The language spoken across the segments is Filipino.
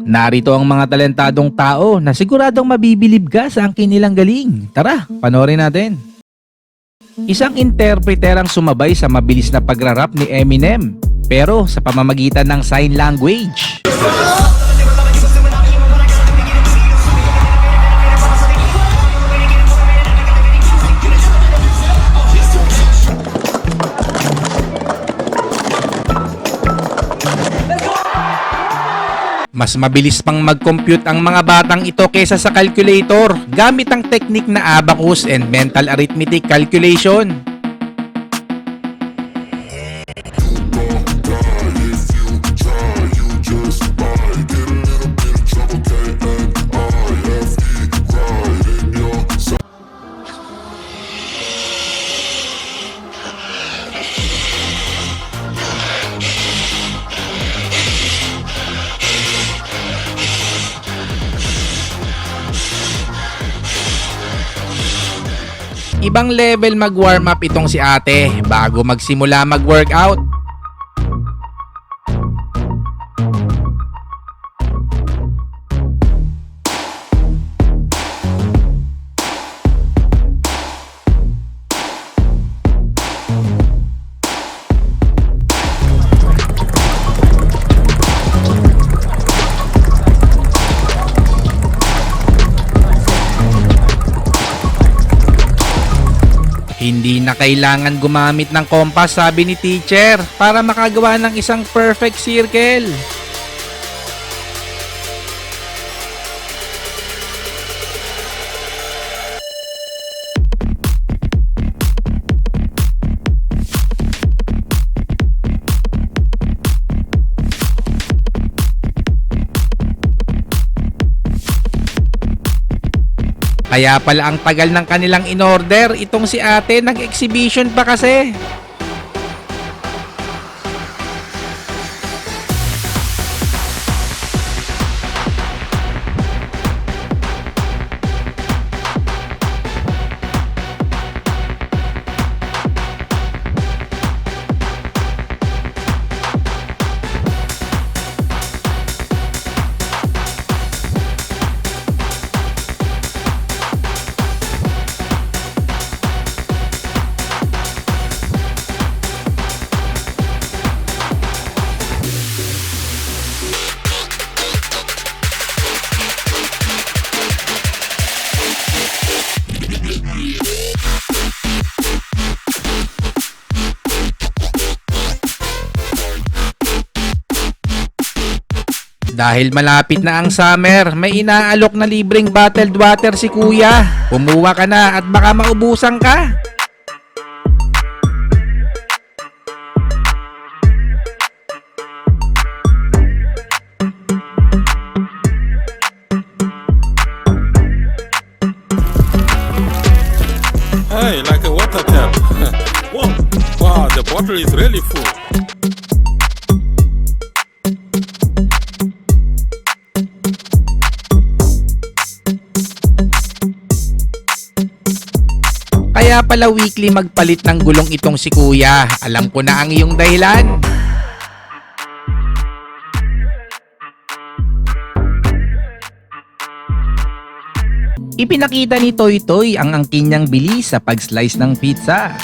Narito ang mga talentadong tao na siguradong mabibilib ka sa ang kinilang galing. Tara, panoorin natin. Isang interpreter ang sumabay sa mabilis na pagrarap ni Eminem, pero sa pamamagitan ng sign language. Mas mabilis pang mag-compute ang mga batang ito kesa sa calculator gamit ang teknik na abacus and mental arithmetic calculation. Ibang level mag-warm up itong si ate bago magsimula mag-workout. Hindi na kailangan gumamit ng kompas sabi ni teacher para makagawa ng isang perfect circle. Kaya pala ang tagal ng kanilang in-order, itong si ate nag-exhibition pa kasi. Dahil malapit na ang summer, may inaalok na libreng bottled water si kuya. Pumuha ka na at baka maubusan ka. Hey, like a water tap. wow, wow, the bottle is really full. Pala weekly magpalit ng gulong itong si kuya. Alam ko na ang iyong dahilan. Ipinakita ni Toy Toy ang angkin niyang bilis sa pag-slice ng pizza.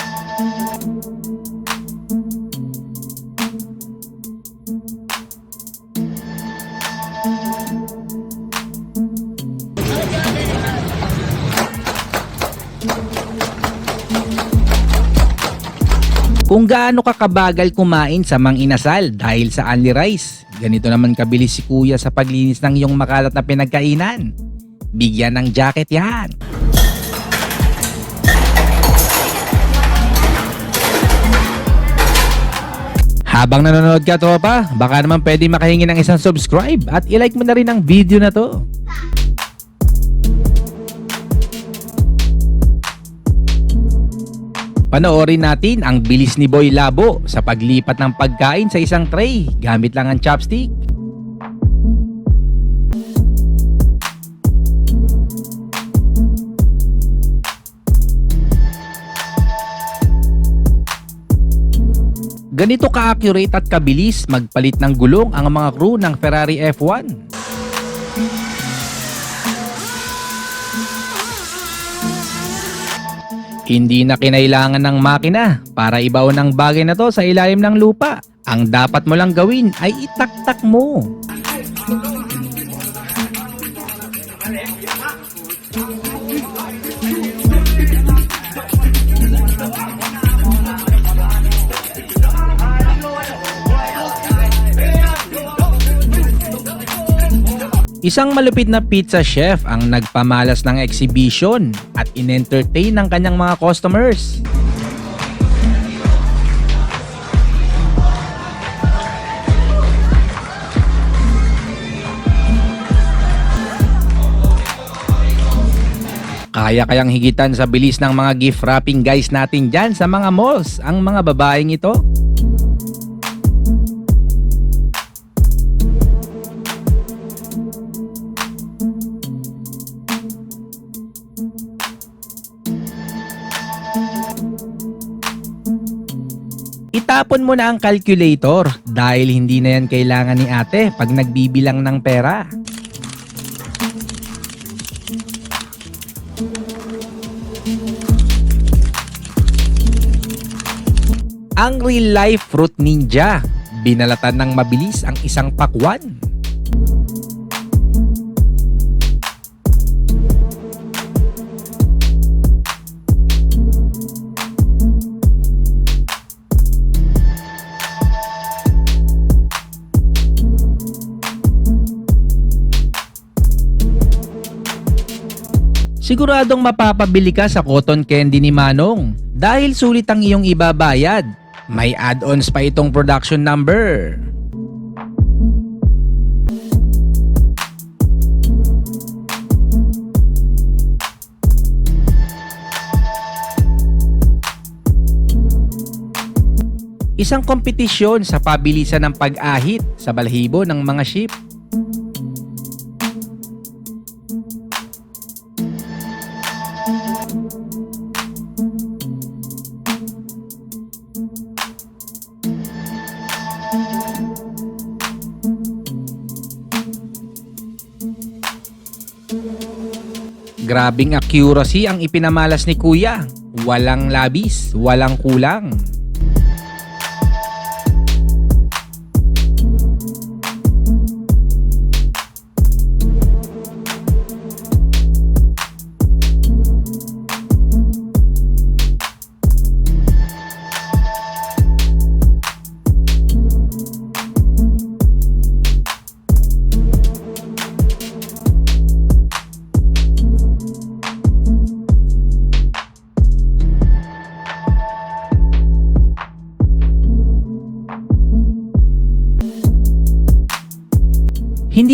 Kung gaano ka kabagal kumain sa mang inasal dahil sa only rice, ganito naman kabilis si kuya sa paglinis ng iyong makalat na pinagkainan. Bigyan ng jacket yan. Habang nanonood ka tropa, baka naman pwede makahingi ng isang subscribe at ilike mo na rin ang video na to. Panoorin natin ang bilis ni Boy Labo sa paglipat ng pagkain sa isang tray gamit lang ang chopstick. Ganito ka-accurate at kabilis magpalit ng gulong ang mga crew ng Ferrari F1. Hindi na kinailangan ng makina para ibaw ng bagay na to sa ilalim ng lupa. Ang dapat mo lang gawin ay itaktak mo. Isang malupit na pizza chef ang nagpamalas ng exhibition at in-entertain ng kanyang mga customers. Kaya kayang higitan sa bilis ng mga gift wrapping guys natin dyan sa mga malls ang mga babaeng ito? Itapon mo na ang calculator dahil hindi na yan kailangan ni ate pag nagbibilang ng pera. Ang real life fruit ninja. Binalatan ng mabilis ang isang pakwan. Siguradong mapapabili ka sa cotton candy ni Manong dahil sulit ang iyong ibabayad. May add-ons pa itong production number. Isang kompetisyon sa pabilisan ng pag-ahit sa balahibo ng mga ship. Grabing accuracy ang ipinamalas ni Kuya. Walang labis, walang kulang.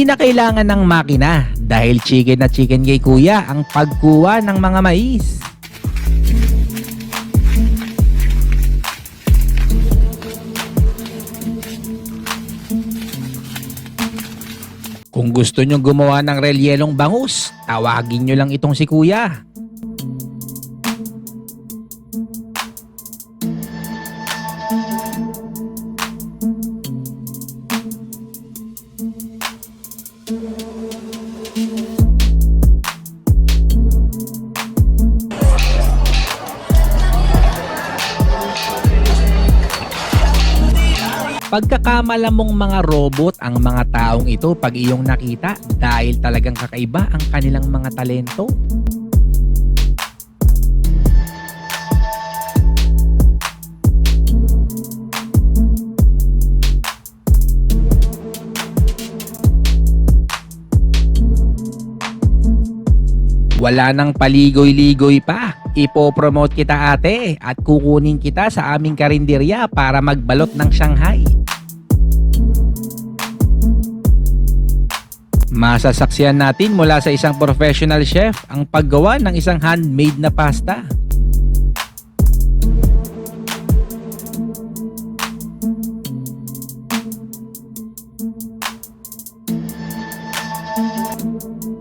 Hindi na kailangan ng makina dahil chicken na chicken kay kuya ang pagkuha ng mga mais. Kung gusto nyo gumawa ng relyelong bangus, tawagin nyo lang itong si kuya. Pagkakamala mong mga robot ang mga taong ito pag iyong nakita dahil talagang kakaiba ang kanilang mga talento. Wala nang paligoy-ligoy pa. Ipopromote kita ate at kukunin kita sa aming karinderya para magbalot ng Shanghai. Masasaksiyan natin mula sa isang professional chef ang paggawa ng isang handmade na pasta.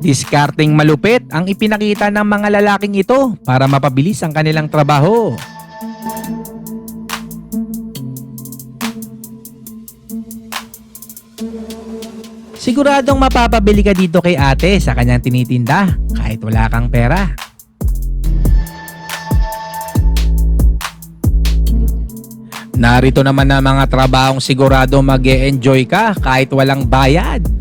Diskarting malupit ang ipinakita ng mga lalaking ito para mapabilis ang kanilang trabaho. Siguradong mapapabili ka dito kay ate sa kanyang tinitinda kahit wala kang pera. Narito naman ang mga trabahong sigurado mag enjoy ka kahit walang bayad.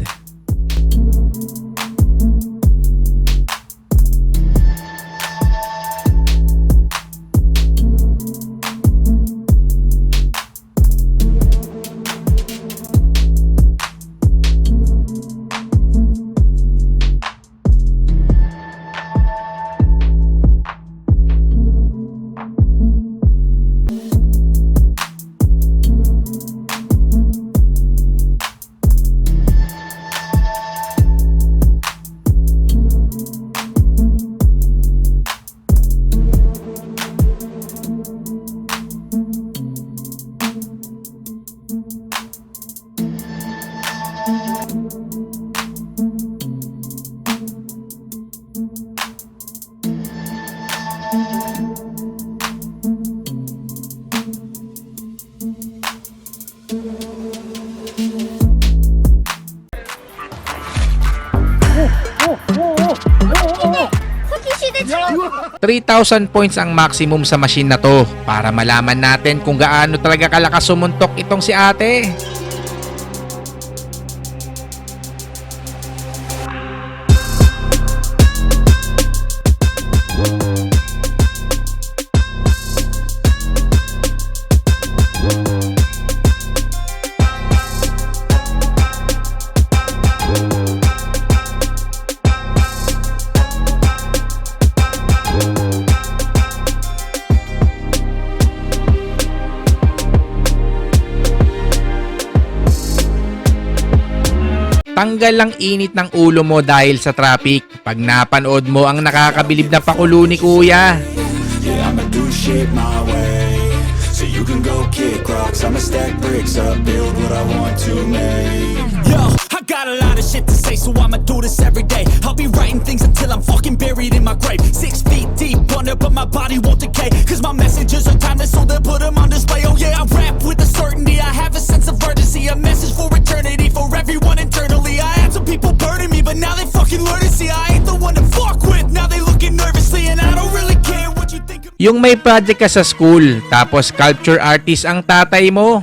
3,000 points ang maximum sa machine na to para malaman natin kung gaano talaga kalakas sumuntok itong si ate. Tanggal lang init ng ulo mo dahil sa traffic pag napanood mo ang nakakabilib na pakulo ni kuya. So you can go kick rocks. I'ma stack bricks up, build what I want to make. A lot of shit to say, so I'ma do this every day. I'll be writing things until I'm fucking buried in my grave. Six feet deep under, but my body won't decay. Cause my messages are timeless, so they'll put them on display. Oh yeah, I rap with a certainty. I have a sense of urgency, a message for eternity, for everyone internally. I had some people burning me, but now they fucking learn to see I ain't the one to fuck with. Now they looking nervously, and I don't really care what you think. Yung may project ka sa school tapos sculpture artist ang tatay mo.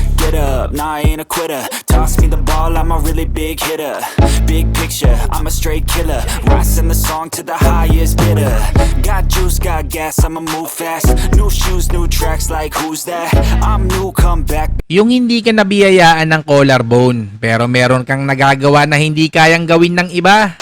Get up, nah I ain't a quitter. Toss me the ball, I'm a really big hitter. Big picture, I'm a straight killer. Rising the song to the highest bidder. Got juice, got gas, I'ma move fast. New shoes, new tracks, like who's that? I'm new, come back. Yung hindi ka nabiyayaan ng collarbone pero meron kang nagagawa na hindi kayang gawin ng iba.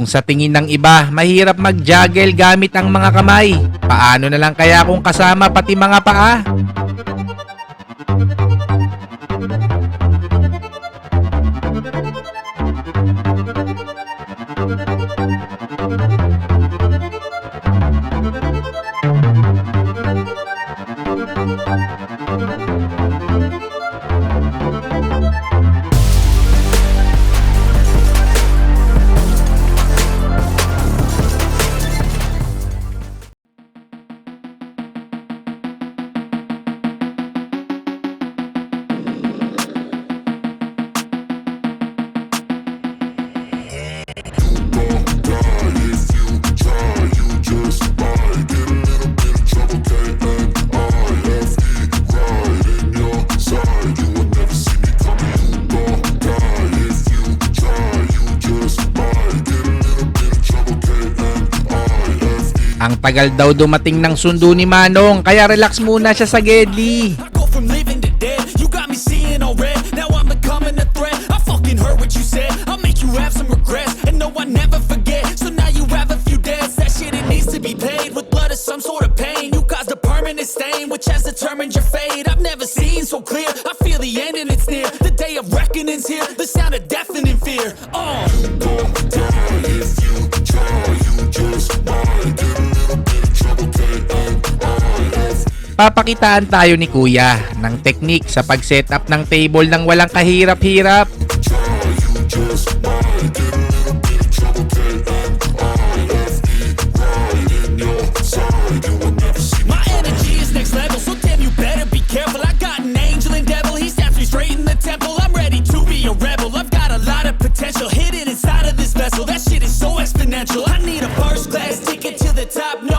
Kung sa tingin ng iba, mahirap mag-juggle gamit ang mga kamay. Paano na lang kaya kung kasama pati mga paa? Matagal daw dumating ng sundo ni Manong kaya relax muna siya sa Gedli. papakitaan tayo ni Kuya ng technique sa pag-setup ng table ng walang kahirap-hirap. potential hidden inside of this vessel. That shit is so exponential. I need a first class ticket to the top.